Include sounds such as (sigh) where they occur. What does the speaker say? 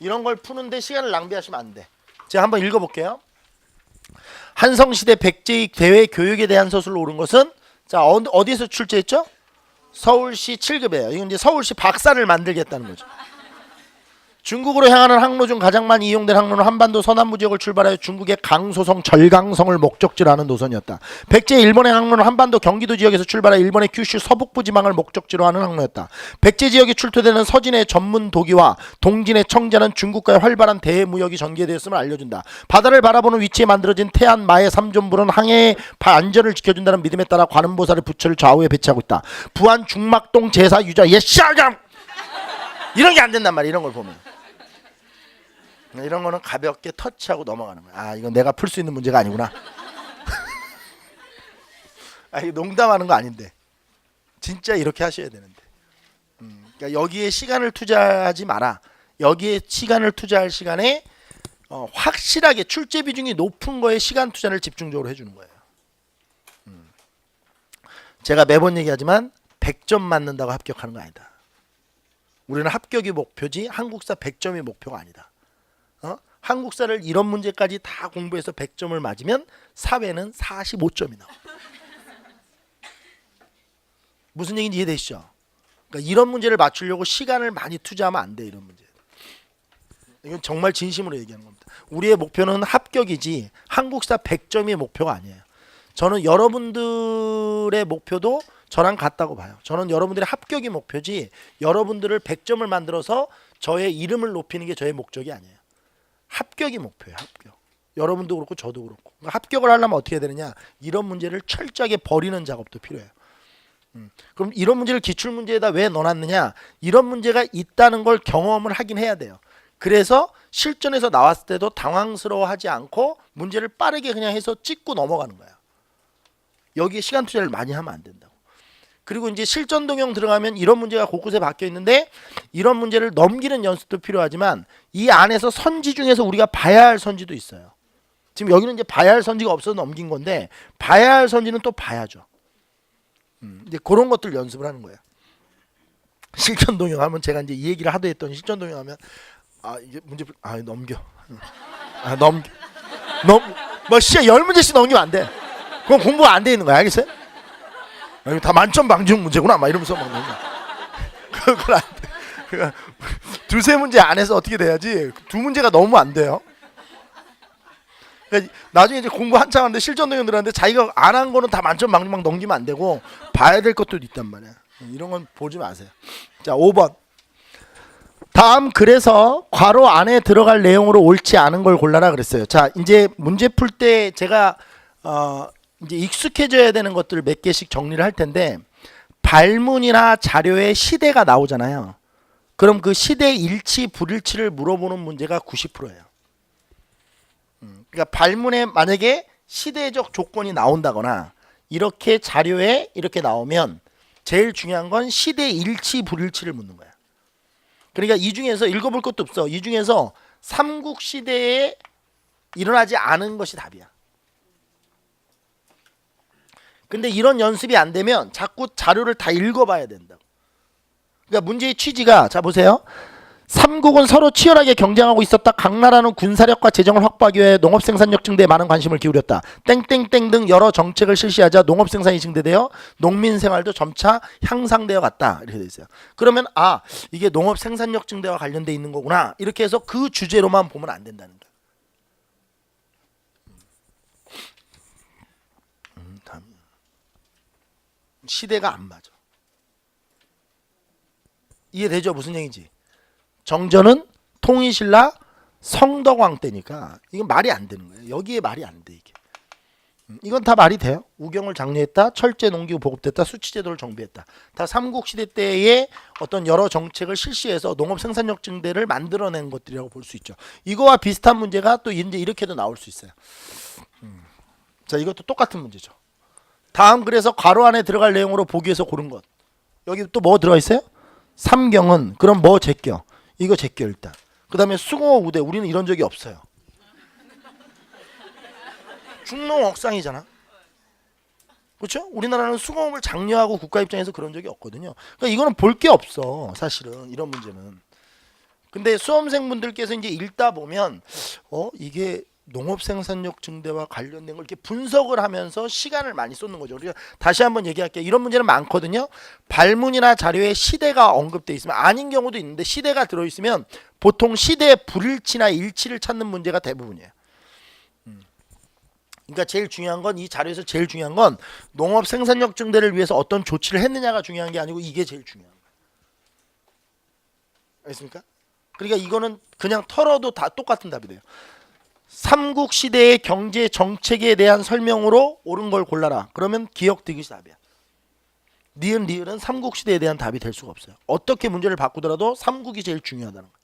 이런 걸 푸는데 시간을 낭비하시면 안 돼. 제가 한번 읽어볼게요. 한성시대 백제익 대외 교육에 대한 서술로 오른 것은 자 어, 어디에서 출제했죠? 서울시 7급이에요. 이건 이제 서울시 박사를 만들겠다는 거죠. 중국으로 향하는 항로 중 가장 많이 이용된 항로는 한반도 서남부 지역을 출발하여 중국의 강소성 절강성을 목적지로 하는 노선이었다. 백제 일본의 항로는 한반도 경기도 지역에서 출발하여 일본의 규슈 서북부 지방을 목적지로 하는 항로였다. 백제 지역에 출토되는 서진의 전문 도기와 동진의 청자는 중국과의 활발한 대무역이 전개되었음을 알려준다. 바다를 바라보는 위치에 만들어진 태안 마의 삼존불은 항해의 안전을 지켜준다는 믿음에 따라 관음보살의 부처를 좌우에 배치하고 있다. 부안 중막동 제사 유자 예샤장 이런 게 안 된단 말이야. 이런 걸 보면. 이런 거는 가볍게 터치하고 넘어가는 거야. 아, 이건 내가 풀 수 있는 문제가 아니구나. (laughs) 아, 이거 농담하는 거 아닌데. 진짜 이렇게 하셔야 되는데. 음, 그러니까 여기에 시간을 투자하지 마라. 여기에 시간을 투자할 시간에 어, 확실하게 출제 비중이 높은 거에 시간 투자를 집중적으로 해주는 거예요. 음. 제가 매번 얘기하지만 100점 맞는다고 합격하는 거 아니다. 우리는 합격이 목표지 한국사 100점이 목표가 아니다. 어? 한국사를 이런 문제까지 다 공부해서 100점을 맞으면 사회는 45점이 나와. 무슨 얘기인지 이해되시죠? 그러니까 이런 문제를 맞추려고 시간을 많이 투자하면 안 돼 이런 문제. 이건 정말 진심으로 얘기하는 겁니다. 우리의 목표는 합격이지 한국사 100점이 목표가 아니에요. 저는 여러분들의 목표도 저랑 같다고 봐요. 저는 여러분들의 합격이 목표지 여러분들을 100점을 만들어서 저의 이름을 높이는 게 저의 목적이 아니에요. 합격이 목표예요. 합격. 여러분도 그렇고 저도 그렇고 합격을 하려면 어떻게 해야 되느냐 이런 문제를 철저하게 버리는 작업도 필요해요. 음, 그럼 이런 문제를 기출 문제에다 왜 넣어놨느냐 이런 문제가 있다는 걸 경험을 하긴 해야 돼요. 그래서 실전에서 나왔을 때도 당황스러워하지 않고 문제를 빠르게 그냥 해서 찍고 넘어가는 거야. 여기에 시간 투자를 많이 하면 안 된다고. 그리고 이제 실전 동영 들어가면 이런 문제가 곳곳에 박혀 있는데 이런 문제를 넘기는 연습도 필요하지만 이 안에서 선지 중에서 우리가 봐야 할 선지도 있어요. 지금 여기는 이제 봐야 할 선지가 없어서 넘긴 건데 봐야 할 선지는 또 봐야죠. 음, 이제 그런 것들 연습을 하는 거예요. (laughs) 실전 동영하면 제가 이제 이 얘기를 하도 했더니 실전 동영하면 아 이게 문제 풀- 아 넘겨 아 넘겨 넘뭐 시야 열 문제씩 넘기면 안 돼. 그건 공부가 안 돼 있는 거야 알겠어요? 아, 이거 다 만점 방지용 문제구나 막 이러면서 막. 그건. (laughs) 그러니까 두세 문제 안에서 어떻게 돼야지 두 문제가 너무 안 돼요. 그러니까 나중에 이제 공부 한창 하는데 실전 동영 들었는데 자기가 안 한 거는 다 만점 방지막 넘기면 안 되고 봐야 될 것도 있단 말이야. 이런 건 보지 마세요. 자, 5번. 다음 그래서 괄호 안에 들어갈 내용으로 옳지 않은 걸 골라라 그랬어요. 자, 이제 문제 풀 때 제가 어 이제 익숙해져야 되는 것들 몇 개씩 정리를 할 텐데 발문이나 자료에 시대가 나오잖아요. 그럼 그 시대 일치 불일치를 물어보는 문제가 90%예요. 음, 그러니까 발문에 만약에 시대적 조건이 나온다거나 이렇게 자료에 이렇게 나오면 제일 중요한 건 시대 일치 불일치를 묻는 거야. 그러니까 이 중에서 읽어볼 것도 없어. 이 중에서 삼국 시대에 일어나지 않은 것이 답이야. 근데 이런 연습이 안 되면 자꾸 자료를 다 읽어봐야 된다고. 그러니까 문제의 취지가 자 보세요. 삼국은 서로 치열하게 경쟁하고 있었다. 각 나라는 군사력과 재정을 확보하기 위해 농업 생산력 증대에 많은 관심을 기울였다. 땡땡땡 등 여러 정책을 실시하자 농업 생산이 증대되어 농민 생활도 점차 향상되어 갔다. 이렇게 돼 있어요. 그러면 아 이게 농업 생산력 증대와 관련돼 있는 거구나. 이렇게 해서 그 주제로만 보면 안 된다는. 음, 다음. 시대가 안 맞아. 이해되죠? 무슨 얘기인지. 정전은 통일신라 성덕왕 때니까 이건 말이 안 되는 거예요. 여기에 말이 안 돼 이게. 음, 이건 다 말이 돼요. 우경을 장려했다, 철제 농기구 보급됐다, 수치제도를 정비했다. 다 삼국시대 때의 어떤 여러 정책을 실시해서 농업 생산력 증대를 만들어낸 것들이라고 볼 수 있죠. 이거와 비슷한 문제가 또 이제 이렇게도 나올 수 있어요. 음. 자, 이것도 똑같은 문제죠. 다음 그래서 괄호 안에 들어갈 내용으로 보기에서 고른 것. 여기 또 뭐 들어가 있어요? 삼경은 그럼 뭐 제껴? 이거 제껴 일단. 그다음에 수공업 우대 우리는 이런 적이 없어요. 중농 억상이잖아. 그렇죠? 우리나라는 수공업을 장려하고 국가 입장에서 그런 적이 없거든요. 그러니까 이거는 볼 게 없어. 사실은 이런 문제는. 근데 수험생분들께서 이제 읽다 보면 어 이게 농업 생산력 증대와 관련된 걸 이렇게 분석을 하면서 시간을 많이 쏟는 거죠. 우리가 다시 한번 얘기할게요. 이런 문제는 많거든요. 발문이나 자료에 시대가 언급돼 있으면 아닌 경우도 있는데 시대가 들어 있으면 보통 시대의 불일치나 일치를 찾는 문제가 대부분이에요. 음. 그러니까 제일 중요한 건 이 자료에서 제일 중요한 건 농업 생산력 증대를 위해서 어떤 조치를 했느냐가 중요한 게 아니고 이게 제일 중요한 거예요. 알겠습니까? 그러니까 이거는 그냥 털어도 다 똑같은 답이 돼요. 삼국 시대의 경제 정책에 대한 설명으로 옳은 걸 골라라. 그러면 기억 디귿이 답이야. 니은 리을은 삼국 시대에 대한 답이 될 수가 없어요. 어떻게 문제를 바꾸더라도 삼국이 제일 중요하다는 거예요.